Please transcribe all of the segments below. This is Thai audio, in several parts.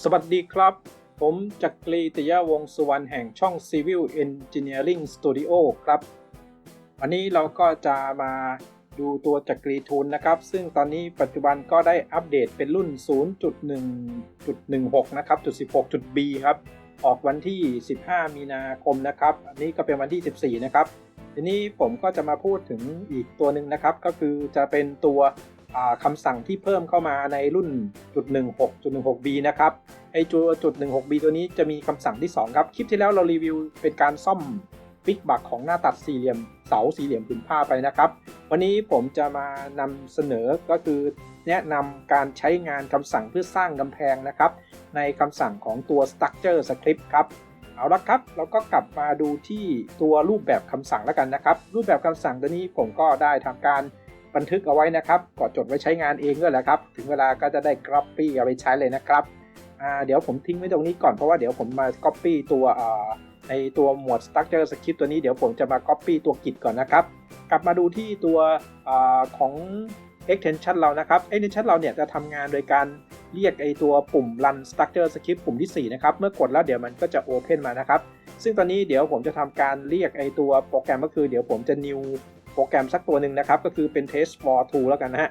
สวัสดีครับ ผมจักรีตยาวงสุวรรณแห่งช่อง Civil Engineering Studio ครับ วันนี้เราก็จะมาดูตัวจักรีทูลนะครับ ซึ่งตอนนี้ปัจจุบันก็ได้อัปเดตเป็นรุ่น 0.1.16 นะครับจุด16จุด B ครับ ออกวันที่ 15 มีนาคมนะครับ อันนี้ก็เป็นวันที่ 14 นะครับ ทีนี้ผมก็จะมาพูดถึงอีกตัวหนึ่งนะครับ ก็คือจะเป็นตัว คำสั่งที่เพิ่มเข้ามาในรุ่นจุด16จุด 16B นะครับไอตัวจุด 16B ตัวนี้จะมีคำสั่งที่ 2 ครับ คลิปที่แล้วเรารีวิวเป็นการซ่อมฟิกบักของหน้าตัดสี่เหลี่ยมเสาสี่เหลี่ยมผืนผ้าไปนะครับ วันนี้ผมจะมานำเสนอก็คือ แนะนำการใช้งานคำสั่งเพื่อสร้างกำแพงนะครับ ในคำสั่งของตัว structure script ครับเอาละครับ เราก็กลับมาดูที่ตัวรูปแบบคำสั่งแล้วกันนะครับ รูปแบบคำสั่งตัวนี้ผมก็ได้ทำการ บันทึกเอาไว้นะครับก็จดไว้ใช้งานเองด้วยแหละครับ ถึงเวลาก็จะได้ copy เอาไปใช้เลยนะครับเดี๋ยวผมทิ้งไว้ตรงนี้ก่อนเพราะว่าเดี๋ยวผมมา copy ตัวในตัวหมวด structure script ตัวนี้เดี๋ยวผมจะมา copy ตัวกิจก่อนนะครับ กลับมาดูที่ตัวอของ extension เรานะครับ extension เราเนี่ยจะทำงานโดยการเรียกไอตัวปุ่ม run structure script ปุ่มที่ 4 นะครับ เมื่อกดแล้วเดี๋ยวมันก็จะ open มานะครับ ซึ่งตอนนี้เดี๋ยวผมจะทำการเรียกไอตัวโปรแกรมก็คือเดี๋ยวผมจะ new โปรแกรมสักตัวหนึ่งนะครับ ก็คือเป็น test for tool แล้วกันนะฮะ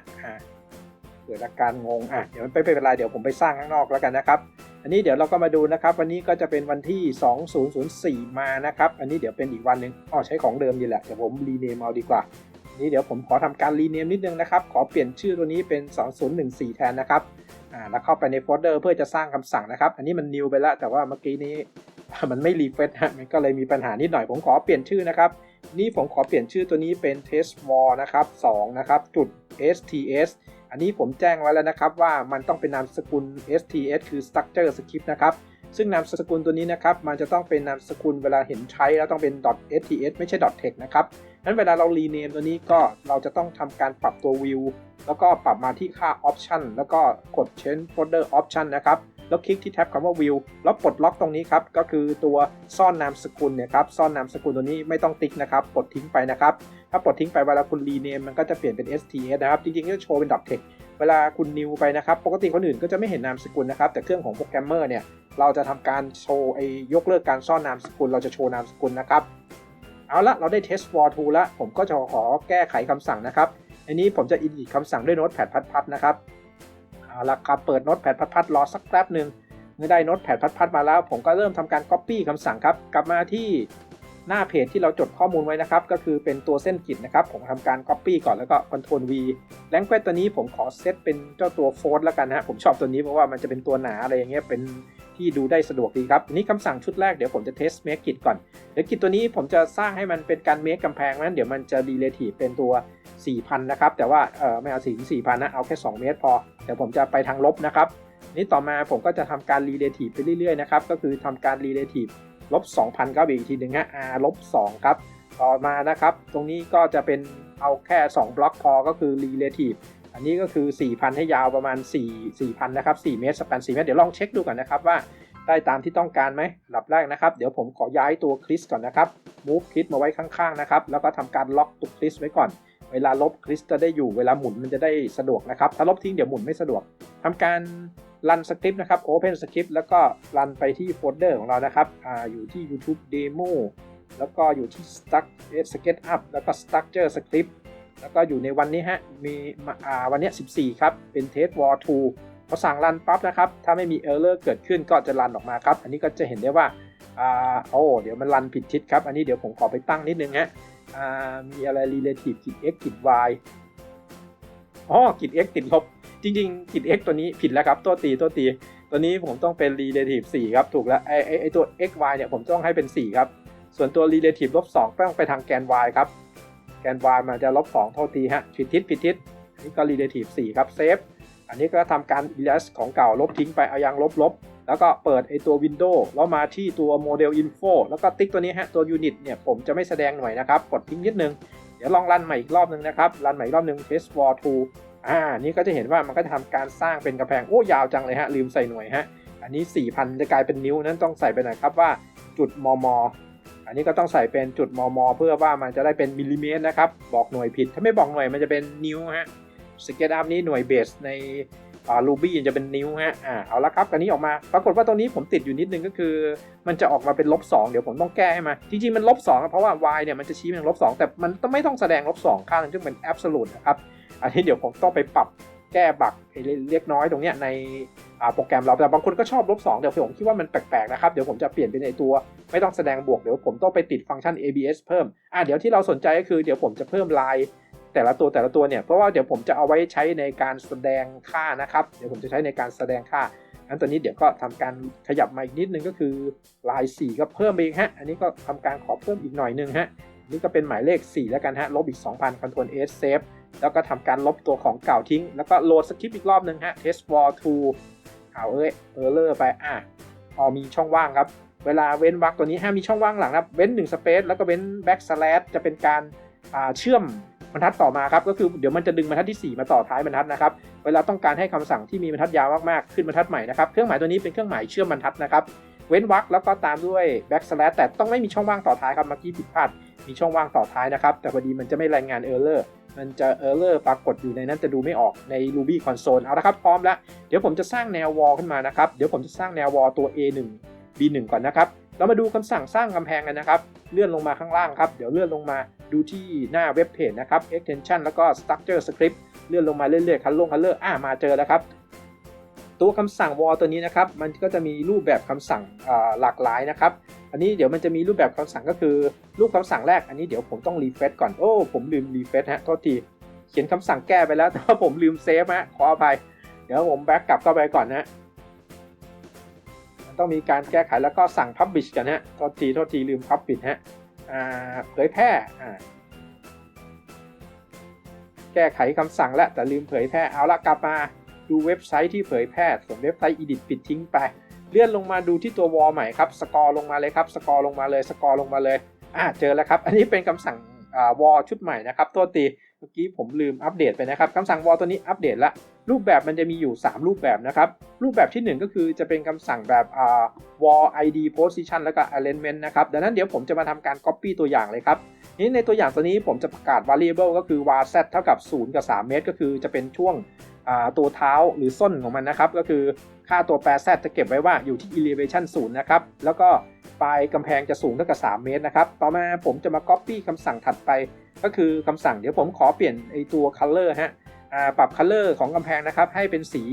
เกิดอาการงงอะเดี๋ยวไม่เป็นไรเดี๋ยวผมไปสร้างข้างนอกแล้วกันนะครับ อันนี้เดี๋ยวเราก็มาดูนะครับ วันนี้ก็จะเป็นวันที่ 2004 มานะครับ อันนี้เดี๋ยวเป็นอีกวันหนึ่งอ๋อใช้ของเดิมดีแหละเดี๋ยวผมรีเนมเอาดีกว่านี้เดี๋ยวผมขอทำการรีเนมนิดนึงนะครับ ขอเปลี่ยนชื่อตัวนี้เป็น 2014 แทนนะครับอ่าแล้วเข้าไปในโฟลเดอร์เพื่อจะสร้างคำสั่งนะครับ อันนี้มัน new ไปแล้วแต่ว่าเมื่อกี้นี้มันไม่รีเฟรชฮะมันก็เลยมีปัญหานิดหน่อยผมขอเปลี่ยนชื่อนะครับ นี่ผมขอเปลี่ยนชื่อตัวนี้เป็น test for นะครับ2นะครับจุด sts อันนี้ผมแจ้งไว้แล้วนะครับว่ามันต้องเป็นนามสกุล sts คือ structure script นะครับซึ่งนามสกุลตัวนี้นะครับมันจะต้องเป็นนามสกุลเวลาเห็นใช้แล้วต้องเป็น .sts ไม่ใช่ .text นะครับนั้นเวลาเรา rename ตัวนี้ก็เราจะต้องทำการปรับตัว view แล้วก็ปรับมาที่ค่า option แล้วก็กด change folder option นะครับ แล้วคลิกที่แท็บคำว่า view แล้วปลดล็อกตรงนี้ครับก็คือตัวซ่อนนามสกุลเนี่ยครับซ่อนนามสกุลตัวนี้ไม่ต้องติ๊กนะครับปลดทิ้งไปนะครับถ้าปลดทิ้งไปเวลาคุณ rename มันก็จะเปลี่ยนเป็น sts นะครับจริงๆก็โชว์เป็น .text เวลาคุณ new ไปนะครับปกติคนอื่นก็จะไม่เห็นนามสกุลนะครับแต่เครื่องของโปรแกรมเมอร์เนี่ยเราจะทำการโชว์ไอ้ยกเลิกการซ่อนนามสกุล เราจะโชว์นามสกุลนะครับเอาละเราได้ test for tool แล้วผมก็จะขอแก้ไขคำสั่งนะครับอันนี้ผมจะ edit คำสั่งด้วย notepad พัดๆนะครับ เอาละครับเปิดโน้ตแพดพัดๆรอสักแป๊บหนึ่งเมื่อได้โน้ตแพดพัดๆมาแล้ว ผมก็เริ่มทำการ copy คำสั่งครับ กลับมาที่หน้าเพจที่เราจดข้อมูลไว้นะครับ ก็คือเป็นตัวเส้นกิจนะครับ ผมทำการ copy ก่อนแล้วก็ Ctrl V แลงเควตัวนี้ผมขอเซตเป็นเจ้าตัวโฟร์แล้วกันนะฮะผมชอบตัวนี้เพราะว่ามันจะเป็นตัวหนาอะไรอย่างเงี้ยเป็น ที่ดูได้สะดวกดีครับอันนี้คำสั่งชุดแรกเดี๋ยวผมจะเทสเมคกิจก่อน เดี๋ยวกิจตัวนี้ผมจะสร้างให้มันเป็นการเมคกำแพงนั้นเดี๋ยวมันจะ relative เป็นตัว 4,000 นะครับ แต่ว่าเออไม่เอาถึง4,000นนะ เอาแค่ 2 เมตรพอ เดี๋ยวผมจะไปทางลบนะครับ นี่ต่อมาผมก็จะทำการ relative ไปเรื่อยๆนะครับ ก็คือทำการ relative ลบ2,000ครับอีกทีหนึ่งฮะ r ลบ2ครับ ต่อมานะครับ ตรงนี้ก็จะเป็นเอาแค่ 2 บล็อกพอ ก็คือ relative อันนี้ก็คือ 4,000 ให้ยาวประมาณ 4 4,000 นะครับ 4 เมตรสแปน4เมตร เดี๋ยวลองเช็คดูก่อนนะครับว่าได้ตามที่ต้องการไหมหลับแรกนะครับ เดี๋ยวผมขอย้ายตัวคริสก่อนนะครับ move คริสมาไว้ข้างๆนะครับ แล้วก็ทำการล็อกตัวคริสไว้ก่อน เวลาลบคริสจะได้อยู่ เวลาหมุนมันจะได้สะดวกนะครับ ถ้าลบทิ้งเดี๋ยวหมุนไม่สะดวกทำการรันสคริปต์นะครับ Open Script แล้วก็รันไปที่โฟลเดอร์ของเรานะครับออยู่ที่ YouTube Demo แล้วก็อยู่ที่ Stuck SketchUp แล้วก็ Structure Script แล้วก็อยู่ในวันนี้ฮะ มีอ่าวันนี้ 14 ครับ เป็น Test War 2พอสั่งรันปั๊บนะครับ ถ้าไม่มี Error เลอร์เกิดขึ้นก็จะรันออกมาครับ อันนี้ก็จะเห็นได้ว่าอ่าโอ้เดี๋ยวมันรันผิดทิศครับ อันนี้เดี๋ยวผมขอไปตั้งนิดนึงฮะอ่ามีอะไร relative กิจ x กิจ y อ๋อกิจ x ติดลบ จริงๆกิจ x ตัวนี้ผิดแล้วครับ ตัวตีตัวตีตัวนี้ผมต้องเป็น relative 4 ครับ ถูกแล้วไอไอไอตัว x y เนี่ยผมต้องให้เป็น 4 ครับ ส่วนตัว relative ลบ2ต้องไปทางแกน y ครับ แกน y มันจะลบ2เท่าทีฮะผิดทิศผิดทิศอันนี้ก็ relative 4ครับ save อันนี้ก็ทำการ erase ของเก่าลบทิ้งไปเอายังลบลบแล้วก็เปิดไอตัว window แล้วมาที่ตัว model info แล้วก็ติ๊กตัวนี้ฮะตัว unit เนี่ยผมจะไม่แสดงหน่วยนะครับ กดทิ้งนิดนึง เดี๋ยวลองรันใหม่อีกรอบนึงนะครับ รันใหม่อีกรอบนึง test for 2อ่า นี่ก็จะเห็นว่ามันก็จะทำการสร้างเป็นกระแพง โอ้ยาวจังเลยฮะ ลืมใส่หน่วยฮะ อันนี้ 4,000 จะกลายเป็นนิ้วนั้นต้องใส่ไปหน่อยครับว่าจุดมม อันนี้ก็ต้องใส่เป็นจุดมมเพื่อว่ามันจะได้เป็นมิลลิเมตรนะครับ บอกหน่วยผิด ถ้าไม่บอกหน่วยมันจะเป็นนิ้วฮะสเกตอัพนี้หน่วยเบสในรูบี้จะเป็นนิ้วฮะอ่าเอาละครับอันนี้ออกมา ปรากฏว่าตรงนี้ผมติดอยู่นิดนึงก็คือ มันจะออกมาเป็นลบสเดี๋ยวผมต้องแก้ให้มา จริงๆ มันลบสเพราะว่า y เนี่ยมันจะชี้เป็นลบสแต่มันต้องไม่ต้องแสดงลบสค่านั้นจึงเป็น absolute นะครับ อันนี้เดี๋ยวผมต้องไปปรับ แก้บักเล็กน้อยตรงเนี้ยในโปรแกรมเราแต่บางคนก็ชอบลบสเดี๋ยวผมคิดว่ามันแปลกๆนะครับ เดี๋ยวผมจะเปลี่ยนเป็นในตัว ไม่ต้องแสดงบวกเดี๋ยวผมต้องไปติดฟังก์ชัน ABS เพิ่มอ่าเดี๋ยวที่เราสนใจก็คือเดี๋ยวผมจะเพิ่มลายแต่ละตัวแต่ละตัวเนี่ยเพราะว่าเดี๋ยวผมจะเอาไว้ใช้ในการแสดงค่านะครับเดี๋ยวผมจะใช้ในการแสดงค่าอันตัวนี้เดี๋ยวก็ทำการขยับมาอีกนิดนึงก็คือลาย4ก็เพิ่มไปอีกฮะอันนี้ก็ทำการขอเพิ่มอีกหน่อยนึงฮะนี่ก็เป็นหมายเลข 4 แล้วกันฮะลบอีก 2,000 Ctrl S Save แล้วก็ทำการลบตัวของเก่าทิ้ง แล้วก็โหลดสคริปต์อีกรอบหนึ่งฮะ test for 2เอาเอ้ยเออร์เลอร์ไปอะพอมีช่องว่างครับ เวลาเว้นวรรคตัวนี้ห้ามมีช่องว่างหลังนะครับ เว้น1 space แล้วก็เว้น back slash จะเป็นการเชื่อมบรรทัดต่อมาครับก็คือเดี๋ยวมันจะดึงบรรทัดที่ 4 มาต่อท้ายบรรทัดนะครับเวลาต้องการให้คำสั่งที่มีบรรทัดยาวมากๆขึ้นบรรทัดใหม่นะครับเครื่องหมายตัวนี้เป็นเครื่องหมายเชื่อมบรรทัดนะครับเว้นวรรคแล้วก็ตามด้วย back slash แต่ต้องไม่มีช่องว่างต่อท้ายครับเมื่อกี้ผิดพลาดมีช่องว่างต่อท้ายนะครับแต่พอดีมันจะไม่รายงาน error มันจะ error ปรากฏอยู่ในนั้นจะดูไม่ออกใน Ruby console เอาละครับพร้อมแล้ว เดี๋ยวผมจะสร้างแนว wall ขึ้นมานะครับ เดี๋ยวผมจะสร้างแนว wall ตัว A1 B1 ก่อนนะครับ เรามาดูคำสั่งสร้างกำแพงกันนะครับ เลื่อนลงมาข้างล่างครับ เดี๋ยวเลื่อนลงมาดูที่หน้าเว็บเพจนะครับ extension แล้วก็ structure script เลื่อนลงมาเรื่อยๆคันลงคันเลอร์อ่ามาเจอแล้วครับ ตัวคำสั่ง wall ตัวนี้นะครับ มันก็จะมีรูปแบบคำสั่งหลากหลายนะครับ อันนี้เดี๋ยวมันจะมีรูปแบบคำสั่งก็คือรูปคำสั่งแรกอันนี้เดี๋ยวผมต้องรีเฟซก่อนโอ้ผมลืมรีเฟซฮะโทษทีเขียนคำสั่งแก้ไปแล้วแต่ว่าผมลืมเซฟฮะขออภัยเดี๋ยวผมแบ็กกลับเข้าไปก่อนนะต้องมีการแก้ไขแล้วก็สั่ง publish กันฮะโทษทีโทษทีลืม publish ฮะเผยแพร่แก้ไขคำสั่งแล้วแต่ลืมเผยแพร่เอาละกลับมาดูเว็บไซต์ที่เผยแพร่ส่วนเว็บไซต์ edit ปิดทิ้งไป เลื่อนลงมาดูที่ตัววอลใหม่ครับสกอร์ลงมาเลยครับสกอร์ลงมาเลยสกอร์ลงมาเลยอ่าเจอแล้วครับ อันนี้เป็นคำสั่งอ่าวอลชุดใหม่นะครับโทษทีเมื่อกี้ผมลืมอัปเดตไปนะครับคำสั่งวอลตัวนี้อัปเดตละรูปแบบมันจะมีอยู่ 3 รูปแบบนะครับ รูปแบบที่ 1 ก็คือจะเป็นคำสั่งแบบอ่า wall id position แล้วก็ alignment นะครับ ดังนั้นเดี๋ยวผมจะมาทำการ copy ตัวอย่างเลยครับนี่ในตัวอย่างตัวนี้ผมจะประกาศ variable ก็คือ var z เท่ากับ 0 กับ 3 เมตร ก็คือจะเป็นช่วงตัวเท้าหรือส้นของมันนะครับ ก็คือ ค่าตัวแปร z จะเก็บไว้ว่าอยู่ที่ elevation 0นะครับ แล้วก็ปลายกำแพงจะสูงเท่ากับ 3 เมตรนะครับ ต่อมาผมจะมา copy คำสั่งถัดไป ก็คือคำสั่งเดี๋ยวผมขอเปลี่ยนไอตัว color ฮะปรับ color ของกำแพงนะครับ ให้เป็นสี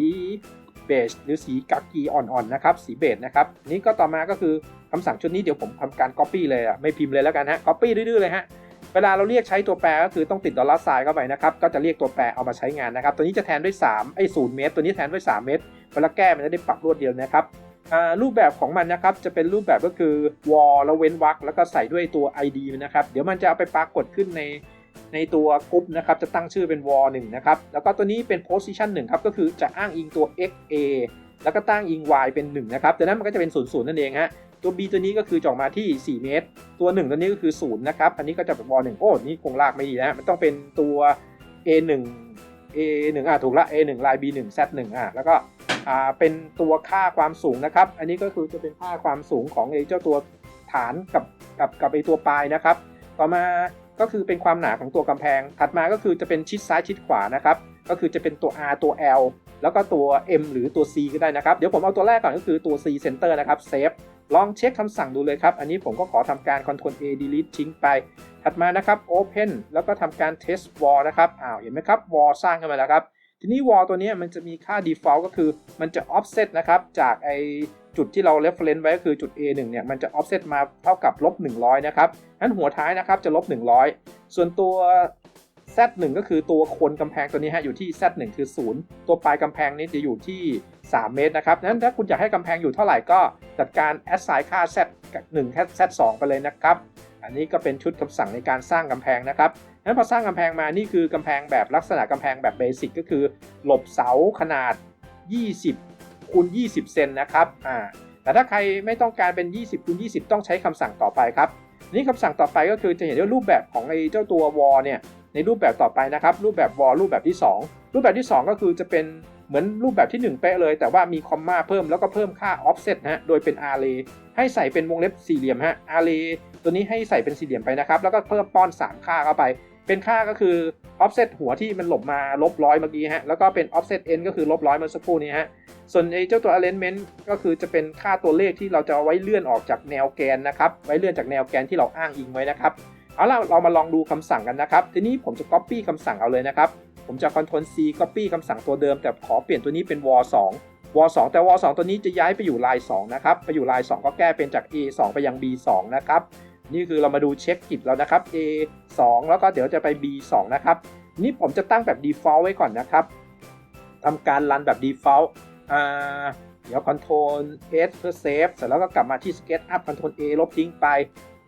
เบจหรือสีกากีอ่อนๆนะครับ สีเบจนะครับ นี้ก็ต่อมาก็คือคำสั่งชุดนี้เดี๋ยวผมทำการ copy เลยอะไม่พิมพ์เลยแล้วกันฮะ copy ดื้อๆเลยฮะ เวลาเราเรียกใช้ตัวแปรก็คือต้องติดดอลลาร์ไซน์เข้าไปนะครับ ก็จะเรียกตัวแปรเอามาใช้งานนะครับ ตัวนี้จะแทนด้วย3ไอ้ศูนย์เมตร ตัวนี้แทนด้วย 3 เมตร เวลาแก้มันจะได้ปรับรวดเดียวนะครับรูปแบบของมันนะครับจะเป็นรูปแบบก็คือ wall แล้วเว้นวรรคแล้วก็ใส่ด้วยตัว id นะครับ เดี๋ยวมันจะเอาไปปรากฏขึ้นในในตัวกรุ๊ปนะครับจะตั้งชื่อเป็น wall 1นะครับ แล้วก็ตัวนี้เป็น position 1ครับก็คือจะอ้างอิงตัว x a แล้วก็ตั้งอิง y เป็น1นะครับดังนั้นมันก็จะเป็น0 0นั่นเองฮะ ตัว b ตัวนี้ก็คือจอกมาที่ 4 เมตร ตัว 1 ตัวนี้ก็คือ0นะครับ อันนี้ก็จะเป็น w 1โอ้นี่คงลากไม่ดีนะมันต้องเป็นตัว a 1 a 1อะถูกละ a 1ลาย b 1 z 1อะแล้วก็อ่าเป็นตัวค่าความสูงนะครับ อันนี้ก็คือจะเป็นค่าความสูงของไอ้เจ้าตัวฐานกับกับกับไอ้ตัวปลายนะครับ ต่อมาก็คือเป็นความหนาของตัวกำแพง ถัดมาก็คือจะเป็นชิดซ้ายชิดขวานะครับ ก็คือจะเป็นตัว r ตัว l แล้วก็ตัว m หรือตัว c ก็ได้นะครับ เดี๋ยวผมเอาตัวแรกก่อนก็คือตัว c center นะครับ save ลองเช็คคำสั่งดูเลยครับ อันนี้ผมก็ขอทำการ Ctrl A delete ทิ้งไป ถัดมานะครับ open แล้วก็ทำการ test wall นะครับอ้าวเห็นไหมครับ wall สร้างขึ้นมาแล้วครับ ทีนี้ wall ตัวนี้มันจะมีค่า default ก็คือมันจะ offset นะครับจากไอจุดที่เรา reference ไว้ก็คือจุด A1 เนี่ยมันจะ offset มาเท่ากับลบ100 นะครับงั้นหัวท้ายนะครับจะลบ100 ส่วนตัว Z1 ก็คือตัวคนกำแพงตัวนี้ฮะอยู่ที่ Z1 คือ 0 ตัวปลายกำแพงนี้จะอยู่ที่ 3 เมตรนะครับนั้นถ้าคุณอยากให้กำแพงอยู่เท่าไหร่ก็จัดการ assign ค่า Z1 แค่ Z2 ไปเลยนะครับ อันนี้ก็เป็นชุดคำสั่งในการสร้างกำแพงนะครับนั้นพอสร้างกำแพงมานี่คือกำแพงแบบลักษณะกำแพงแบบเบสิกก็คือ หลบเสาขนาด 20คูณ20 เซนนะครับอ่าแต่ถ้าใครไม่ต้องการเป็น 20คูณ20 ต้องใช้คำสั่งต่อไปครับนี่คำสั่งต่อไปก็คือจะเห็นว่ารูปแบบของไอ้เจ้าตัววอลเนี่ย ในรูปแบบต่อไปนะครับ รูปแบบวอลรูปแบบที่ 2 รูปแบบที่ 2 ก็คือจะเป็นเหมือนรูปแบบที่ 1 เป๊ะเลย แต่ว่ามีคอมมาเพิ่มแล้วก็เพิ่มค่า offset ฮะโดยเป็น array ให้ใส่เป็นวงเล็บสี่เหลี่ยมฮะ array ตัวนี้ให้ใส่เป็นสี่เหลี่ยมไปนะครับ แล้วก็เพิ่มป้อน 3 ค่าเข้าไป เป็นค่าก็คือ offset หัวที่มันหลบมาลบร้อยเมื่อกี้ฮะแล้วก็เป็น offset n ก็คือลบร้อยเมื่อสักครู่นี้ฮะส่วนไอ้เจ้าตัว alignment ก็คือจะเป็นค่าตัวเลขที่เราจะเอาไว้เลื่อนออกจากแนวแกนนะครับไว้เลื่อนจากแนวแกนที่เราอ้างอิงไว้นะครับ เอาล่ะเรามาลองดูคำสั่งกันนะครับ ทีนี้ผมจะ copy คำสั่งเอาเลยนะครับ ผมจะ Ctrl C copy คำสั่งตัวเดิม แต่ขอเปลี่ยนตัวนี้เป็น war 2 war 2แต่ war 2 ตัวนี้จะย้ายไปอยู่ลาย2นะครับ ไปอยู่ลาย 2 ก็แก้เป็นจาก A 2 ไปยัง B 2นะครับ นี่คือเรามาดูเช็คกิจแล้วนะครับ A 2แล้วก็เดี๋ยวจะไป B 2นะครับ นี่ผมจะตั้งแบบ default ไว้ก่อนนะครับทำการรันแบบ default อ่าเดี๋ยว Ctrl S เพื่อ save เสร็จแล้วก็กลับมาที่ SketchUp Ctrl A ลบทิ้งไป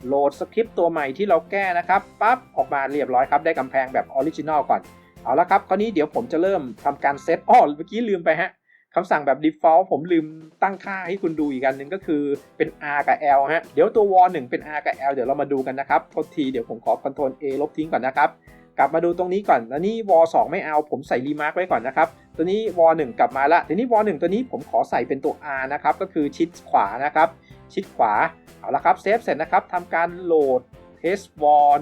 โหลดสคริปต์ตัวใหม่ที่เราแก้นะครับปั๊บออกมาเรียบร้อยครับได้กำแพงแบบออริจินอลก่อนเอาละครับคราวนี้เดี๋ยวผมจะเริ่มทำการเซตอ้อเมื่อกี้ลืมไปฮะคำสั่งแบบ default ผมลืมตั้งค่าให้คุณดูอีกอันหนึ่งก็คือเป็น R กับ L ฮะเดี๋ยวตัว w 1เป็น R กับ L เดี๋ยวเรามาดูกันนะครับโทษทีเดี๋ยวผมขอ Ctrl A ลบทิ้งก่อนนะครับกลับมาดูตรงนี้ก่อนแล้วนี่ว2ไม่เอา ผมใส่รีมาร์กไว้ก่อนนะครับตัวนี้ว1กลับมาละทีนี้ว1ตัวนี้ผมขอใส่เป็นตัว R นะครับก็คือชิดขวานะครับ ชิดขวา เอาละครับเซฟเสร็จนะครับทำการโหลด test w a r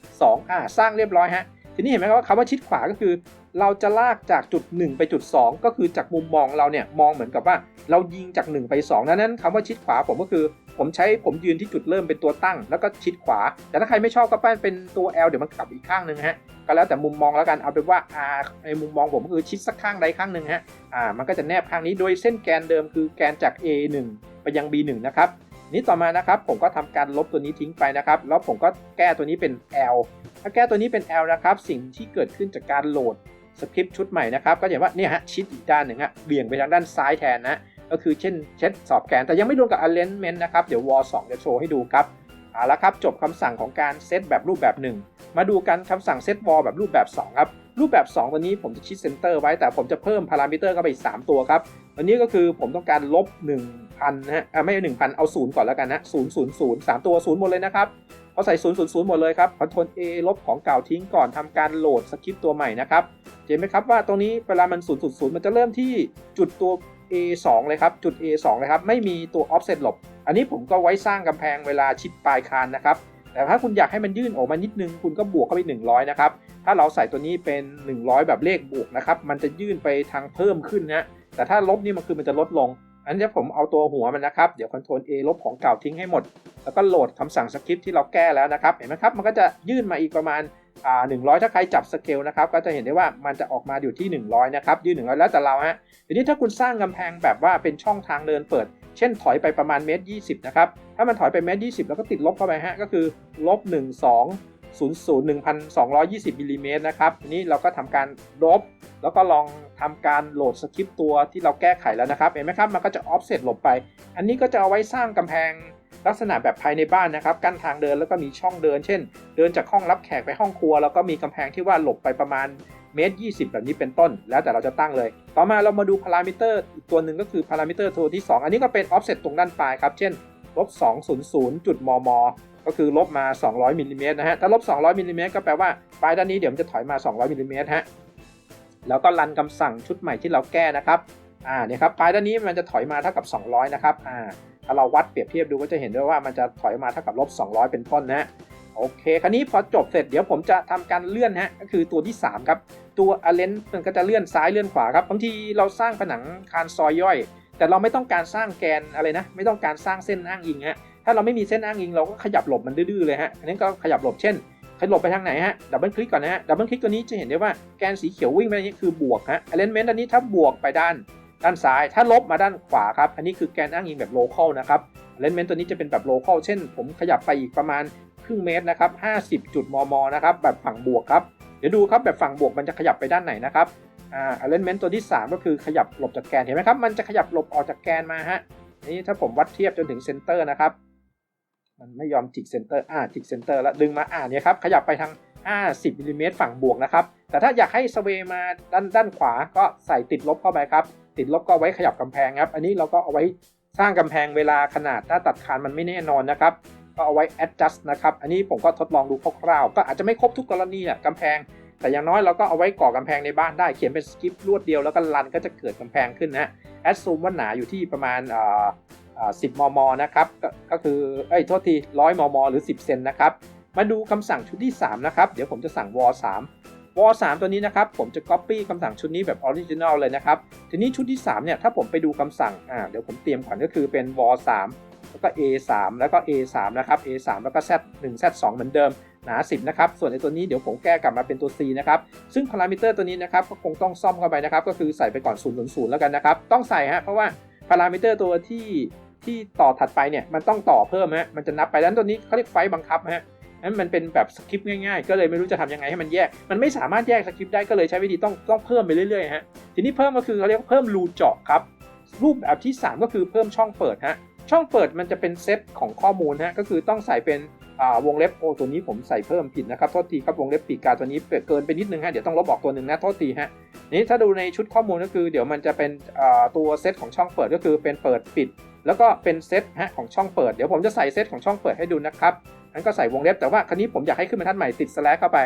2อ่าสร้างเรียบร้อยฮะ ทีนี้เห็นไหมครับว่าคำว่าชิดขวาก็คือ เราจะลากจากจุด 1 ไปจุด 2 ก็คือจากมุมมองเราเนี่ยมองเหมือนกับว่า เรายิงจาก 1 ไป2นั้นนั้นคำว่าชิดขวาผมก็คือ ผมใช้ผมยืนที่จุดเริ่มเป็นตัวตั้ง แล้วก็ชิดขวา แต่ถ้าใครไม่ชอบก็แป้นเป็นตัว L เดี๋ยวมันกลับอีกข้างหนึ่งฮะก็แล้วแต่มุมมองแล้วกันเอาเป็นว่า R ในมุมมองผมก็คือชิดสักข้างใดข้างหนึ่งฮะอ่ามันก็จะแนบข้างนี้โดยเส้นแกนเดิมคือแกนจาก A1 ไปยัง B1 นะครับนี้ต่อมานะครับผมก็ทำการลบตัวนี้ทิ้งไปนะครับ แล้วผมก็แก้ตัวนี้เป็น L ถ้าแก้ตัวนี้เป็น L นะครับ สิ่งที่เกิดขึ้นจากการโหลดสคริปต์ชุดใหม่นะครับ ก็จะเห็นว่าเนี่ยฮะชิดอีกด้านหนึ่งฮะเบี่ยงไปทางด้านซ้ายแทนนะ ก็คือเช่นเช็ดสอบแกนแต่ยังไม่รวมกับ alignment นะครับ เดี๋ยว wall 2จะโชว์ให้ดูครับเอาละครับจบคำสั่งของการเซตแบบรูปแบบ 1 มาดูกันคำสั่งเซต wall แบบรูปแบบ 2 ครับ รูปแบบ 2 ตัวนี้ผมจะชิดเซนเตอร์ไว้แต่ผมจะเพิ่มพารามิเตอร์เข้าไปอีก 3 ตัวครับอันนี้ก็คือผมต้องการลบ 1,000นะฮะอ่าไม่ใช่1,000เอา0ก่อนแล้วกันนะ0 0 0 3ตัว0หมดเลยนะครับพอใส่0 0 0หมดเลยครับ Ctrl A ลบของเก่าทิ้งก่อนทำการโหลดสคริปต์ตัวใหม่นะครับเห็นไหมครับว่าตรงนี้เวลามัน0 0 0มันจะเริ่มที่จุดตัว A2 เลยครับจุด A2 เลยครับไม่มีตัว offset หลบ อันนี้ผมก็ไว้สร้างกำแพงเวลาชิดปลายคานนะครับ แต่ถ้าคุณอยากให้มันยื่นออกมานิดนึง คุณก็บวกเข้าไป 100 นะครับ ถ้าเราใส่ตัวนี้เป็น 100 แบบเลขบวกนะครับ มันจะยื่นไปทางเพิ่มขึ้นนะแต่ถ้าลบนี่มันคือมันจะลดลง อันนี้ผมเอาตัวหัวมันนะครับ เดี๋ยว Ctrl A ลบของเก่าทิ้งให้หมด แล้วก็โหลดคำสั่งสคริปที่เราแก้แล้วนะครับ เห็นไหมครับ มันก็จะยื่นมาอีกประมาณอ่า100ถ้าใครจับสเกลนะครับ ก็จะเห็นได้ว่ามันจะออกมาอยู่ที่ 100 นะครับ ยื่น100 แล้วแต่เราฮะ ทีนี้ถ้าคุณสร้างกำแพงแบบว่าเป็นช่องทางเดินเปิด เช่นถอยไปประมาณเมตรยีนะครับ ถ้ามันถอยไปเมตรยีแล้วก็ติดลบเข้าไปฮะ ก็คือลบ1 2 0 0 1,220มิลลิเมตรนะครับนี้เราก็ทำการลบ แล้วก็ลองทำการโหลดสคริปต์ตัวที่เราแก้ไขแล้วนะครับ เห็นไหมครับ มันก็จะ offset หลบไป อันนี้ก็จะเอาไว้สร้างกำแพงลักษณะแบบภายในบ้านนะครับ กั้นทางเดินแล้วก็มีช่องเดิน เช่น เดินจากห้องรับแขกไปห้องครัว แล้วก็มีกำแพงที่ว่าหลบไปประมาณเมตร20 แบบนี้เป็นต้น แล้วแต่เราจะตั้งเลย ต่อมาเรามาดูพารามิเตอร์อีกตัวหนึ่งก็คือพารามิเตอร์ตัวที่ 2 อันนี้ก็เป็น offset ตรงด้านปลายครับ เช่น ลบ200จุดมม ก็คือลบมา 200มิลลิเมตรนะฮะ ถ้าลบ 200มิลลิเมตรก็แปลว่าปลายด้านนี้เดี๋ยวมันจะถอยมา 200มิลลิเมตรฮะ แล้วก็รันคำสั่งชุดใหม่ที่เราแก้นะครับ อ่าเนี่ยครับปลายด้านนี้มันจะถอยมาเท่ากับ 200 นะครับ อ่า ถ้าเราวัดเปรียบเทียบดูก็จะเห็นด้วยว่ามันจะถอยมาเท่ากับลบ200 เป็นต้นนะฮะโอเค คราวนี้พอจบเสร็จเดี๋ยวผมจะทำการเลื่อนฮะ ก็คือตัวที่ 3 ครับ ตัวอเลนมันก็จะเลื่อนซ้ายเลื่อนขวาครับ บางทีเราสร้างผนังคานซอยย่อย แต่เราไม่ต้องการสร้างแกนอะไรนะ ไม่ต้องการสร้างเส้นอ้างอิงฮะถ้าเราไม่มีเส้นอ้างอิงเราก็ขยับหลบมันดื้อๆเลยฮะอันนี้ก็ขยับหลบเช่นขยับหลบไปทางไหนฮะดับเบิลคลิกก่อนนะฮะดับเบิลคลิกตัวนี้จะเห็นได้ว่าแกนสีเขียววิ่งไปนี้คือบวกฮะ alignment อันนี้ถ้าบวกไปด้านด้านซ้าย ถ้าลบมาด้านขวาครับอันนี้คือแกนอ้างอิงแบบ local นะครับ alignment ตัวนี้จะเป็นแบบ local เช่น ผมขยับไปอีกประมาณครึ่งเมตรนะครับ50 จุดมมนะครับแบบฝั่งบวกครับเดี๋ยวดูครับแบบฝั่งบวกมันจะขยับไปด้านไหนนะครับ อ่า alignment ตัวที่ 3 ก็คือขยับหลบจากแกนเห็นไหมครับ มันจะขยับหลบออกจากแกนมาฮะนี่ถ้าผมวัดเทียบจนถึงเซนเตอร์นะครับ มันไม่ยอมจิกเซนเตอร์อ่าจิกเซนเตอร์แล้วดึงมาอ่าเนี่ยครับขยับไปทาง50มิลลิเมตรฝั่งบวกนะครับ แต่ถ้าอยากให้สเวมาด้านด้านขวาก็ใส่ติดลบเข้าไปครับ ติดลบก็ไว้ขยับกำแพงครับ อันนี้เราก็เอาไว้สร้างกำแพงเวลาขนาดถ้าตัดคานมันไม่แน่นอนนะครับ ก็เอาไว้ adjust นะครับ อันนี้ผมก็ทดลองดูคร่าวๆ ก็อาจจะไม่ครบทุกกรณีอะกำแพง แต่อย่างน้อยเราก็เอาไว้ก่อกำแพงในบ้านได้เขียนเป็นสคริปต์รวดเดียวแล้วก็รันก็จะเกิดกำแพงขึ้นนะแอดซูมว่าหนาอยู่ที่ประมาณอ่าอ่า10มมนะครับก็ก็คือเอ้ยโทษที100มมหรือ 10 เซนนะครับ มาดูคำสั่งชุดที่ 3 นะครับ เดี๋ยวผมจะสั่ง war 3 war 3ตัวนี้นะครับ ผมจะ copy คำสั่งชุดนี้แบบ original เลยนะครับ ทีนี้ชุดที่ 3 เนี่ย ถ้าผมไปดูคำสั่งอ่าเดี๋ยวผมเตรียมก่อนก็คือเป็น war 3แล้วก็ a 3 แล้วก็ a 3 นะครับ a 3 แล้วก็ z 1 z 2 เหมือนเดิม หนา 10 นะครับ ส่วนในตัวนี้เดี๋ยวผมแก้กลับมาเป็นตัว c นะครับ ซึ่งพารามิเตอร์ตัวนี้นะครับก็คงต้องซ่อมเข้าไปนะครับ ก็คือใส่ไปก่อน 0 0 0 แล้วกันนะครับ ต้องใส่ฮะ เพราะว่าพารามิเตอร์ตัวที่ที่ต่อถัดไปเนี่ย มันต้องต่อเพิ่มฮะ มันจะนับไปแล้วตัวนี้เขาเรียกไฟล์บังคับฮะนั้นมันเป็นแบบสคริปต์ง่ายๆ ก็เลยไม่รู้จะทำยังไงให้มันแยก มันไม่สามารถแยกสคริปต์ได้ก็เลยใช้วิธีต้องต้องเพิ่มไปเรื่อยๆฮะ ทีนี้เพิ่มก็คือเขาเรียกเพิ่มรูเจาะครับ รูปแบบที่ 3 ก็คือเพิ่มช่องเปิดฮะ ช่องเปิดมันจะเป็นเซตของข้อมูลฮะ ก็คือต้องใส่เป็น วงเล็บโอตัวนี้ผมใส่เพิ่มผิดนะครับโทษทีครับวงเล็บปีกกาตัวนี้เกินไปนิดนึงฮะเดี๋ยวต้องลบออกตัวหนึ่งนะโทษทีฮะนี้ถ้าดูในชุดข้อมูลก็คือ เดี๋ยวมันจะเป็นอ่าตัวเซตของช่องเปิดก็คือเป็นเปิดปิด แล้วก็เป็นเซตฮะของช่องเปิดเดี๋ยวผมจะใส่เซตของช่องเปิดให้ดูนะครับนั้นก็ใส่วงเล็บแต่ว่าครั้นี้ผมอยากให้ขึ้นบรรทัดใหม่ติดสแลชเข้าไป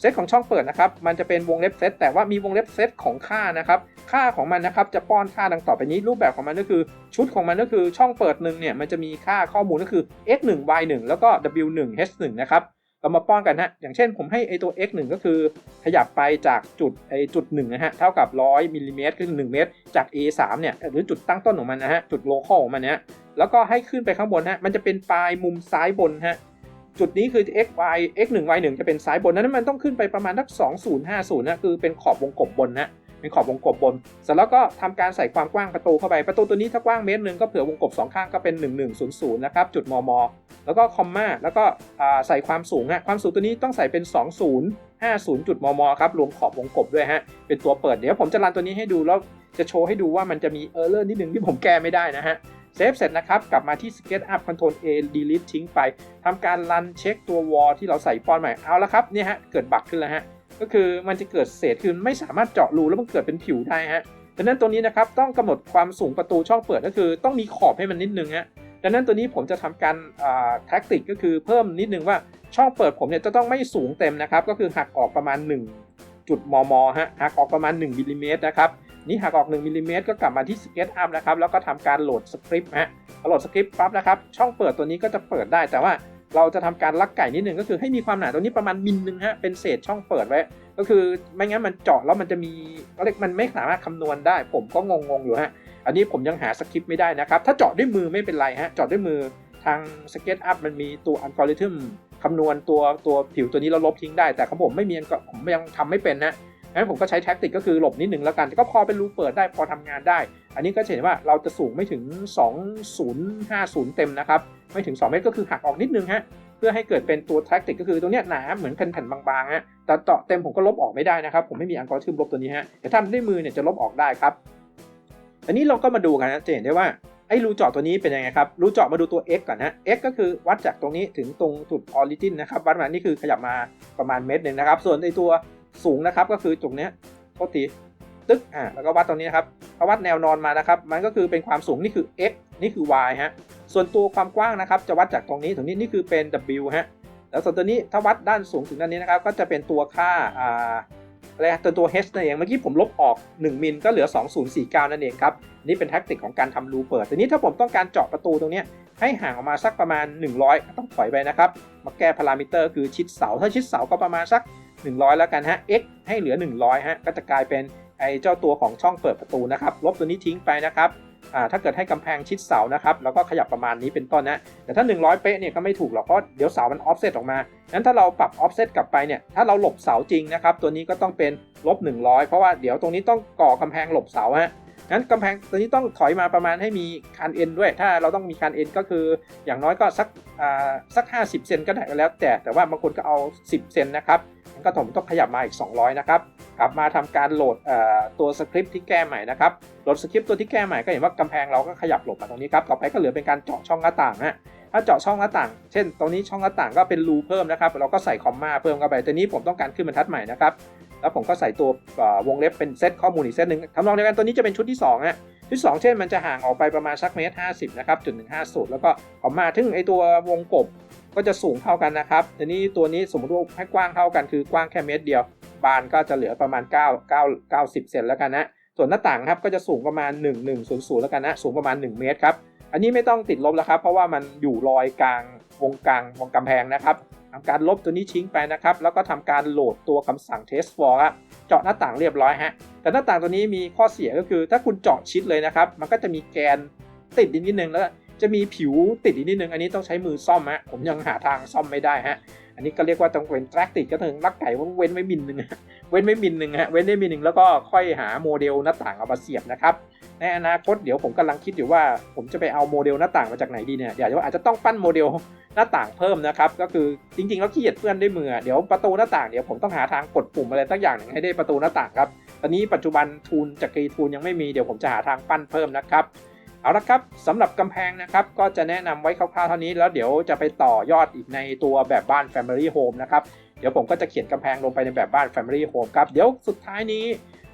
เซตของช่องเปิดนะครับมันจะเป็นวงเล็บเซตแต่ว่ามีวงเล็บเซตของค่านะครับค่าของมันนะครับจะป้อนค่าดังต่อไปนี้รูปแบบของมันก็คือ ชุดของมันก็คือช่องเปิดหนึ่งเนี่ยมันจะมีค่าข้อมูลก็คือ x 1 y 1แล้วก็ w 1 h 1นะครับเรามาป้อนกันฮะอย่างเช่นผมให้ไอตัว x 1ก็คือ ขยับไปจากจุดไอจุด1นะฮะเท่ากับ 100มิลลิเมตรคือ1เมตร จาก a 3เนี่ยหรือจุดตั้งต้นของมันนะฮะจุดโลเคอลของมันเนี่ยแล้วก็ให้ขึ้นไปข้างบนฮะมันจะเป็นปลายมุมซ้ายบนฮะ จุดนี้คือ x y x 1 y 1จะเป็นซ้ายบนนั้นมันต้องขึ้นไปประมาณทัก2050นะคือเป็นขอบวงกบบนนะเป็นขอบวงกบบน เสร็จแล้วก็ทำการใส่ความกว้างประตูเข้าไป ประตูตัวนี้ถ้ากว้างเมตรหนึ่งก็เผื่อวงกบสองข้างก็เป็น 1100นะครับ จุดมม แล้วก็คอมมาแล้วก็ใส่ความสูงฮะ ความสูงตัวนี้ต้องใส่เป็น 2050 จุดมม ครับ รวมขอบวงกบด้วยฮะ เป็นตัวเปิด เดี๋ยวผมจะรันตัวนี้ให้ดูแล้วจะโชว์ให้ดูว่ามันจะมีเออร์เลอร์นิดนึงที่ผมแก้ไม่ได้นะฮะ เซฟเสร็จนะครับกลับมาที่ SketchUp Ctrl A Delete ทิ้งไปทำการรันเช็คตัววอลที่เราใส่ปอนใหม่เอาละครับเนี่ยฮะเกิดบั๊กขึ้นแล้วฮะก็คือมันจะเกิดเศษคือไม่สามารถเจาะรูแล้วมันเกิดเป็นผิวได้ฮะดังนั้นตัวนี้นะครับต้องกำหนดความสูงประตูช่องเปิดก็คือต้องมีขอบให้มันนิดนึงฮะดังนั้นตัวนี้ผมจะทำการแท็กติกก็คือเพิ่มนิดนึงว่าช่องเปิดผมเนี่ยจะต้องไม่สูงเต็มนะครับก็คือหักออกประมาณ 1 จุดมมฮะหักออกประมาณ1มิลลิเมตรนะครับ นี่หักออก1มิลลิเมตรก็กลับมาที่ SketchUp นะครับแล้วก็ทำการโหลดสคริปต์ฮะโหลดสคริปต์ปั๊บนะครับช่องเปิดตัวนี้ก็จะเปิดได้แต่ว่าเราจะทำการลักไก่นิดหนึ่งก็คือให้มีความหนาตัวนี้ประมาณมิลนึงฮะเป็นเศษช่องเปิดไว้ ก็คือไม่งั้นมันเจาะแล้วมันจะมีเรียกมันไม่สามารถคำนวณได้ ผมก็งงๆอยู่ฮะอันนี้ผมยังหาสคริปต์ไม่ได้นะครับถ้าเจาะด้วยมือไม่เป็นไรฮะเจาะด้วยมือทาง SketchUp มันมีตัวอัลกอริทึมคำนวณตัวตัวผิวตัวนี้เราลบทิ้งได้ แต่ของผมไม่มีผมยังทำไม่เป็นนะ งั้นผมก็ใช้แท็กติกก็คือหลบนิดหนึ่งแล้วกัน ก็พอเป็นรูเปิดได้พอทำงานได้ อันนี้ก็เห็นว่าเราจะสูงไม่ถึง 2050 เต็มนะครับ ไม่ถึง 2 เมตรก็คือหักออกนิดนึงฮะ เพื่อให้เกิดเป็นตัวแท็กติกก็คือตรงเนี้ยหนาเหมือนแผ่นๆบางๆฮะ แต่เจาะเต็มผมก็ลบออกไม่ได้นะครับ ผมไม่มีอัลกอริทึมลบตัวนี้ฮะ แต่ถ้าด้วยมือเนี่ยจะลบออกได้ครับ อันนี้เราก็มาดูกันนะจะเห็นได้ว่าไอ้รูเจาะตัวนี้เป็นยังไงครับ รูเจาะมาดูตัว x ก่อนนะ x ก็คือวัดจากตรงนี้ถึงตรงจุดออริจินนะครับ วัดมานี่คือขยับมาประมาณเมตรหนึ่งนะครับ ส่วนในตัว สูงนะครับก็คือตรงเนี้ยโทษทีตึ๊กอ่าแล้วก็วัดตรงนี้ครับพอวัดแนวนอนมานะครับ มันก็คือเป็นความสูงนี่คือ x นี่คือ y ฮะส่วนตัวความกว้างนะครับ จะวัดจากตรงนี้ถึงนี้นี่คือเป็น w ฮะแล้วส่วนตัวนี้ถ้าวัดด้านสูงถึงด้านนี้นะครับ ก็จะเป็นตัวค่าอ่าอะไรตัวตัว h นั่นเองเมื่อกี้ผมลบออก 1 มิลก็เหลือ 2049 นั่นเองครับนี่เป็นแท็กติกของการทำรูเปิดทีนี้ถ้าผมต้องการเจาะประตูตรงนี้ให้ห่างออกมาสักประมาณ 100 ต้องถอยไปนะครับ มาแก้พารามิเตอร์คือชิดเสา ถ้าชิดเสาก็ประมาณสัก 100 แล้วกันฮะ x ให้เหลือ 100ฮะก็จะกลายเป็นไอ้เจ้าตัวของช่องเปิดประตูนะครับลบตัวนี้ทิ้งไปนะครับอ่าถ้าเกิดให้กำแพงชิดเสานะครับแล้วก็ขยับประมาณนี้เป็นต้นนะแต่ถ้า 100 เป๊ะเนี่ยก็ไม่ถูกหรอกเพราะเดี๋ยวเสามันออฟเซตออกมางั้นถ้าเราปรับออฟเซตกลับไปเนี่ยถ้าเราหลบเสาจริงนะครับตัวนี้ก็ต้องเป็นลบ100 เพราะว่าเดี๋ยวตรงนี้ต้องก่อกำแพงหลบเสาฮะงั้นกำแพงตัวนี้ต้องถอยมาประมาณให้มีคานเอ็นด้วย ถ้าเราต้องมีคานเอ็นก็คืออย่างน้อยก็สักอ่าสัก 50 เซนก็ได้แล้วแต่แต่ว่าบางคนก็เอา 10 เซนนะครับ ก็ผมต้องขยับมาอีก 200 นะครับ กลับมาทำการโหลดตัวสคริปต์ที่แก้ใหม่นะครับโหลดสคริปต์ตัวที่แก้ใหม่ก็เห็นว่ากำแพงเราก็ขยับหลบมาตรงนี้ครับ ต่อไปก็เหลือเป็นการเจาะช่องหน้าต่างนะถ้าเจาะช่องหน้าต่าง เช่น ตรงนี้ช่องหน้าต่างก็เป็นรูเพิ่มนะครับ เราก็ใส่คอมมาเพิ่มเข้าไปตัวนี้ผมต้องการขึ้นบรรทัดใหม่นะครับ แล้วผมก็ใส่ตัววงเล็บเป็นเซตข้อมูลอีกเซตหนึ่งทำนองเดียวกันตัวนี้จะเป็นชุดที่2ฮะชุด2เช่นมันจะห่างออกไปประมาณสักเมตรห้าสิบนะครับจุดหนึ่งห้าสุดแล้วก็คอมมาถึงไอตัววงกบ ก็จะสูงเท่ากันนะครับทีนี้ตัวนี้สมมติว่าให้กว้างเท่ากันคือกว้างแค่เมตรเดียว บานก็จะเหลือประมาณ 9 9 90 เซนแล้วกันนะส่วนหน้าต่างครับก็จะสูงประมาณ 1 1 0 0 แล้วกันนะสูงประมาณ 1 เมตรครับอันนี้ไม่ต้องติดลบแล้วครับ เพราะว่ามันอยู่รอยกลางวงกลางวงกำแพงนะครับทำการลบตัวนี้ทิ้งไปนะครับ แล้วก็ทำการโหลดตัวคำสั่ง test for อะเจาะหน้าต่างเรียบร้อยฮะแต่หน้าต่างตัวนี้มีข้อเสียก็คือ ถ้าคุณเจาะชิดเลยนะครับ มันก็จะมีแกนติดอีกนิดนึงแล้ว จะมีผิวติดอีกนิดนึง อันนี้ต้องใช้มือซ่อมฮะผมยังหาทางซ่อมไม่ได้ฮะ อันนี้ก็เรียกว่าต้องเว้นแทร็กติดก็ถึงลักไก่เว้นไว้มิลหนึ่งเว้นไว้มิลหนึ่งฮะเว้นได้มิลหนึ่งแล้วก็ค่อยหาโมเดลหน้าต่างเอามาเสียบนะครับในอนาคตเดี๋ยวผมกำลังคิดอยู่ว่า ผมจะไปเอาโมเดลหน้าต่างมาจากไหนดีเนี่ยเดี๋ยวอาจจะต้องปั้นโมเดลหน้าต่างเพิ่มนะครับก็คือจริงๆแล้วขี้เกียจเพื่อนด้วยมือเดี๋ยวประตูหน้าต่างเดี๋ยวผมต้องหาทางกดปุ่มอะไรสักอย่างหนึ่งให้ได้ประตูหน้าต่างครับตอนนี้ปัจจุบันทูนจากกรีทูนยังไม่มีเดี๋ยวผมจะหาทางปั้นเพิ่มนะครับ เอาละครับสำหรับกำแพงนะครับก็จะแนะนำไว้คร่าวๆเท่านี้แล้วเดี๋ยวจะไปต่อยอดอีกในตัวแบบบ้าน Family Home นะครับเดี๋ยวผมก็จะเขียนกำแพงลงไปในแบบบ้าน Family Home ครับเดี๋ยวสุดท้ายนี้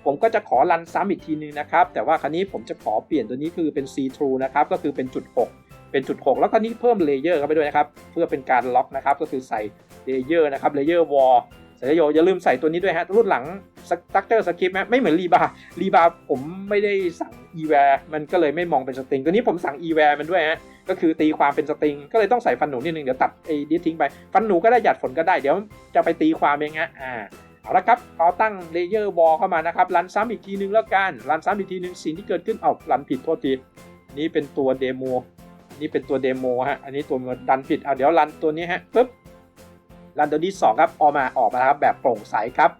ผมก็จะขอรันซ้ำอีกทีนึงนะครับแต่ว่าครั้นี้ผมจะขอเปลี่ยนตัวนี้คือเป็น See Through นะครับก็คือเป็นจุด 6 เป็นจุด 6 แล้วก็นี้เพิ่มเลเยอร์เข้าไปด้วยนะครับเพื่อเป็นการล็อกนะครับก็คือใส่เลเยอร์นะครับเลเยอร์วอลใส่เลเยอร์อย่าลืมใส่ตัวนี้ด้วยฮะรุ่นหลัง ตั๊กเจอร์สคริปต์ไม่เหมือนรีบาร์รีบาร์ผมไม่ได้สั่ง e w a r มันก็เลยไม่มองเป็นสตริง ตัวนี้ผมสั่ง e w a r มันด้วยฮะก็คือตีความเป็นสตริง ก็เลยต้องใส่ฟันหนูนิดนึงเดี๋ยวตัดไอ้ดิสทิ้งไป ฟันหนูก็ได้หยัดฝนก็ได้เดี๋ยวจะไปตีความเองฮะอ่าเอาละครับพอตั้งเลเยอร์วอลเข้ามานะครับรันซ้ำอีกทีนึงแล้วกันรันซ้ำอีกทีนึงสิ่งที่เกิดขึ้นเอารันผิดโทษทีนี่เป็นตัวเดโมนี่เป็นตัวเดโมฮะอันนี้ตัวดันผิดเอาเดี๋ยวรันตัวนี้ฮะปึ๊บรันตัวที่2ครับออกมาออกมาครับแบบโปร่งใสครับ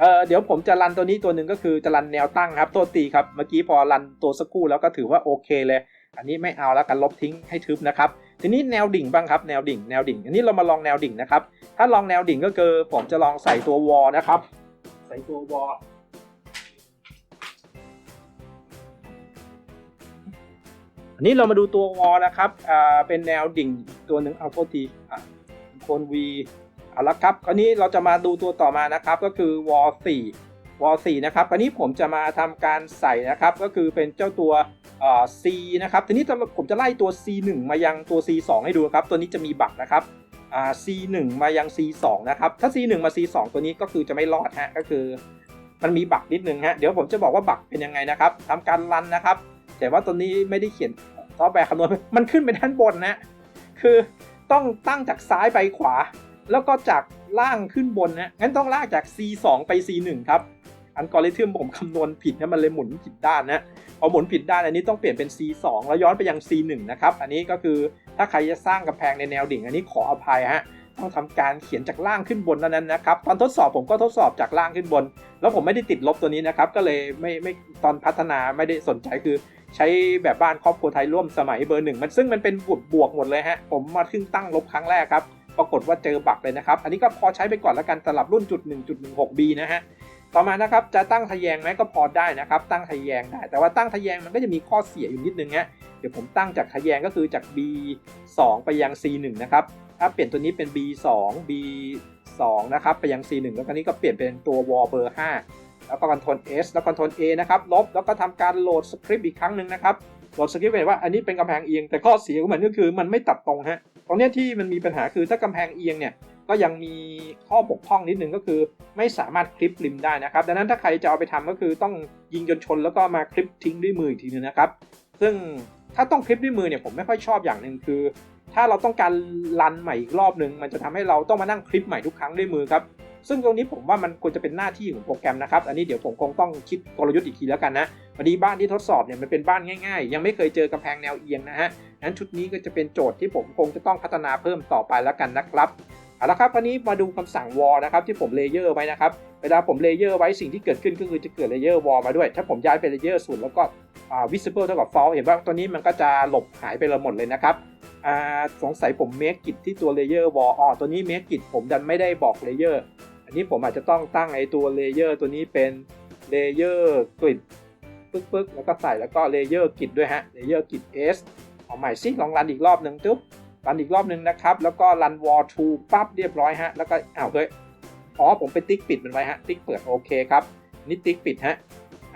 เออเดี๋ยวผมจะรันตัวนี้ตัวหนึ่งก็คือจะรันแนวตั้งครับตัวตีครับ เมื่อกี้พอรันตัวสักครู่แล้วก็ถือว่าโอเคเลย อันนี้ไม่เอาแล้วกันลบทิ้งให้ทึบนะครับ ทีนี้แนวดิ่งบ้างครับ แนวดิ่ง แนวดิ่ง อันนี้เรามาลองแนวดิ่งนะครับ ถ้าลองแนวดิ่งก็คือผมจะลองใส่ตัววอลนะครับ ใส่ตัววอลอันนี้เรามาดูตัววอลนะครับ อ่า เป็นแนวดิ่งตัวหนึ่งเอาโทษทีอะโคนวี เอาละครับคราวนี้เราจะมาดูตัวต่อมานะครับก็คือวอลสี่วอลสี่นะครับคราวนี้ผมจะมาทำการใส่นะครับก็คือเป็นเจ้าตัวอ่า C นะครับทีนี้ผมจะไล่ตัว C1 มายังตัว C2 ให้ดูครับ ตัวนี้จะมีบักนะครับอ่า C1 มายัง C2 นะครับถ้า C1 มา C2 ตัวนี้ก็คือจะไม่รอดฮะก็คือ มันมีบักนิดนึงฮะเดี๋ยวผมจะบอกว่าบักเป็นยังไงนะครับทำการรันนะครับ แต่ว่าตัวนี้ไม่ได้เขียนซอฟต์แวร์คำนวณมันขึ้นไปด้านบนนะคือต้องตั้งจากซ้ายไปขวา แล้วก็จากล่างขึ้นบนนะงั้นต้องลากจาก C2 ไป C1 ครับอัลกอริทึมผมคำนวณผิดนะมันเลยหมุนผิดด้านนะพอหมุนผิดด้านอันนี้ต้องเปลี่ยนเป็น C2 แล้วย้อนไปยัง C1 นะครับ อันนี้ก็คือถ้าใครจะสร้างกำแพงในแนวดิ่ง อันนี้ขออภัยฮะต้องทำการเขียนจากล่างขึ้นบนเท่านั้นนะครับตอนทดสอบผมก็ทดสอบจากล่างขึ้นบน แล้วผมไม่ได้ติดลบตัวนี้นะครับ ก็เลยไม่ไม่ตอนพัฒนาไม่ได้สนใจคือใช้แบบบ้านครอบครัวไทยร่วมสมัยเบอร์หนึ่งมันซึ่งมันเป็นบวกบวกหมดเลยฮะผมมาขึ้นตั้งลบครั้งแรกครับ ปรากฏว่าเจอบักเลยนะครับ อันนี้ก็พอใช้ไปก่อนแล้วกันสำหรับรุ่นจุด1.16 B นะฮะ ต่อมานะครับจะตั้งทะแยงไหมก็พอได้นะครับ ตั้งทะแยงได้ แต่ว่าตั้งทะแยงมันก็จะมีข้อเสียอยู่นิดนึงฮะ เดี๋ยวผมตั้งจากทะแยงก็คือจาก B 2ไปยัง C 1นะครับ ถ้าเปลี่ยนตัวนี้เป็น B 2 B 2นะครับไปยัง C 1แล้วก็นี้ก็เปลี่ยนเป็นตัววอลเบอร์5แล้วก็ Ctrl S แล้ว Ctrl A นะครับ ลบแล้วก็ทำการโหลดสคริปต์อีกครั้งหนึ่งนะครับ โหลดสคริปต์เห็นว่าอันนี้เป็นกำแพงเอียง แต่ข้อเสียของมันก็คือมันไม่ตัดตรงฮะ ตรงนี้ที่มันมีปัญหาคือถ้ากำแพงเอียงเนี่ยก็ยังมีข้อบกพร่องนิดนึงก็คือ ไม่สามารถคลิปริมได้นะครับ ดังนั้นถ้าใครจะเอาไปทำก็คือต้องยิงจนชนแล้วก็มาคลิปทิ้งด้วยมืออีกทีนึงนะครับ ซึ่งถ้าต้องคลิปด้วยมือเนี่ยผมไม่ค่อยชอบอย่างหนึ่งคือ ถ้าเราต้องการรันใหม่อีกรอบหนึ่งมันจะทำให้เราต้องมานั่งคลิปใหม่ทุกครั้งด้วยมือครับซึ่งตรงนี้ผมว่ามันควรจะเป็นหน้าที่ของโปรแกรมนะครับ อันนี้เดี๋ยวผมคงต้องคิดกลยุทธ์อีกทีแล้วกันนะ พอดีบ้านที่ทดสอบเนี่ยมันเป็นบ้านง่ายๆ ยังไม่เคยเจอกำแพงแนวเอียงนะฮะงั้นชุดนี้ก็จะเป็นโจทย์ที่ผมคงจะต้องพัฒนาเพิ่มต่อไปแล้วกันนะครับเอาละครับวันนี้มาดูคำสั่ง wall นะครับที่ผมเลเยอร์ไว้นะครับเวลาผมเลเยอร์ไว้สิ่งที่เกิดขึ้นก็คือจะเกิดเลเยอร์ wall มาด้วย ถ้าผมย้ายไปเลเยอร์ศูนย์แล้วก็อ่า visible เท่ากับ false เห็นว่าตัวนี้มันก็จะหลบหายไปละหมดเลยนะครับอ่าสงสัยผมเมคกิจที่ตัวเลเยอร์ wall อ๋อตัวนี้เมคกิจผมดันไม่ได้บอกเลเยอร์อันนี้ผมอาจจะต้องตั้งไอตัวเลเยอร์ตัวนี้เป็นเลเยอร์กริด ปึ๊กปึ๊กแล้วก็ใส่แล้วก็เลเยอร์กิจด้วยฮะเลเยอร์กิจ S เอาใหม่ซิลองรันอีกรอบหนึ่งจุ๊บรันอีกรอบหนึ่งนะครับ แล้วก็รันวอลทูปั๊บเรียบร้อยฮะแล้วก็อ้าวเฮ้ยอ๋อผมไปติ๊กปิดมันไว้ฮะติ๊กเปิดโอเคครับนี่ติ๊กปิดฮะ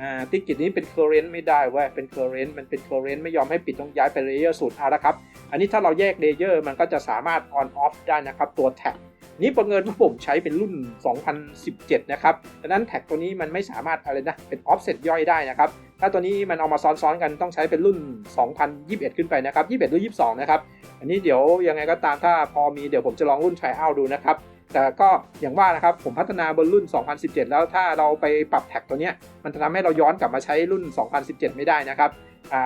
อ่าติ๊กปิดนี้เป็น current ไม่ได้เว้ยเป็น current มันเป็น current ไม่ยอมให้ปิดต้องย้ายไปเลเยอร์สูตรเอาละครับอันนี้ถ้าเราแยกเลเยอร์มันก็จะสามารถ on off ได้นะครับตัวแท็กนี่ประเงินว่าผมใช้เป็นรุ่น 2017 นะครับ ดังนั้นแท็กตัวนี้มันไม่สามารถอะไรนะ เป็น offset ย่อยได้นะครับ ถ้าตัวนี้มันเอามาซ้อนๆกันต้องใช้เป็นรุ่น 2021 ขึ้นไปนะครับ 21 หรือ 22 นะครับ อันนี้เดี๋ยวยังไงก็ตามถ้าพอมีเดี๋ยวผมจะลองรุ่น try out ดูนะครับ แต่ก็อย่างว่านะครับผมพัฒนาบนรุ่น 2017 แล้วถ้าเราไปปรับแท็กตัวเนี้ยมันจะทำให้เราย้อนกลับมาใช้รุ่น 2017 ไม่ได้นะครับ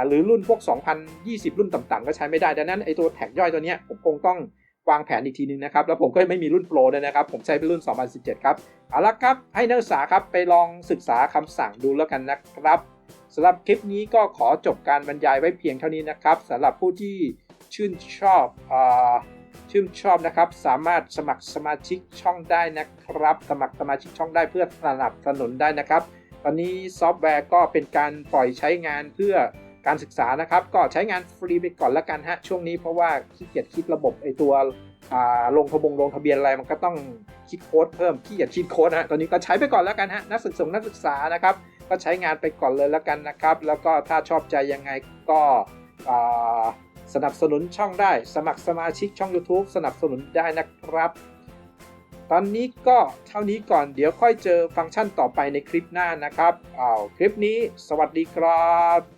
หรือรุ่นพวก 2020 รุ่นต่ำๆก็ใช้ไม่ได้ ดังนั้นไอตัวแท็กย่อยตัวเนี้ยผมคงต้องวางแผนอีกทีนึงนะครับ แล้วผมก็ไม่มีรุ่นโปรเลยนะครับ ผมใช้เป็นรุ่น 2017 ครับ เอาละครับ ให้นักศึกษาครับไปลองศึกษาคำสั่งดูแล้วกันนะครับ สำหรับคลิปนี้ก็ขอจบการบรรยายไว้เพียงเท่านี้นะครับสำหรับผู้ที่ชื่นชอบอาชื่นชอบนะครับ สามารถสมัครสมาชิกช่องได้นะครับ สมัครสมาชิกช่องได้เพื่อสนับสนุนได้นะครับ ตอนนี้ซอฟต์แวร์ก็เป็นการปล่อยใช้งานเพื่อการศึกษานะครับ ก็ใช้งานฟรีไปก่อนแล้วกันฮะช่วงนี้เพราะว่าขี้เกียจคิดระบบไอตัวอ่าลงทะบงลงทะเบียนอะไรมันก็ต้องคิดโค้ดเพิ่มขี้อย่าคิดโค้ดฮะตอนนี้ก็ใช้ไปก่อนแล้วกันฮะนักศึกษานักศึกษานะครับ ก็ใช้งานไปก่อนเลยแล้วกันนะครับ แล้วก็ถ้าชอบใจยังไงก็สนับสนุนช่องได้ สมัครสมาชิกช่อง YouTube สนับสนุนได้นะครับ ตอนนี้ก็เท่านี้ก่อนเดี๋ยวค่อยเจอฟังก์ชันต่อไปในคลิปหน้านะครับอ้าวคลิปนี้สวัสดีครับ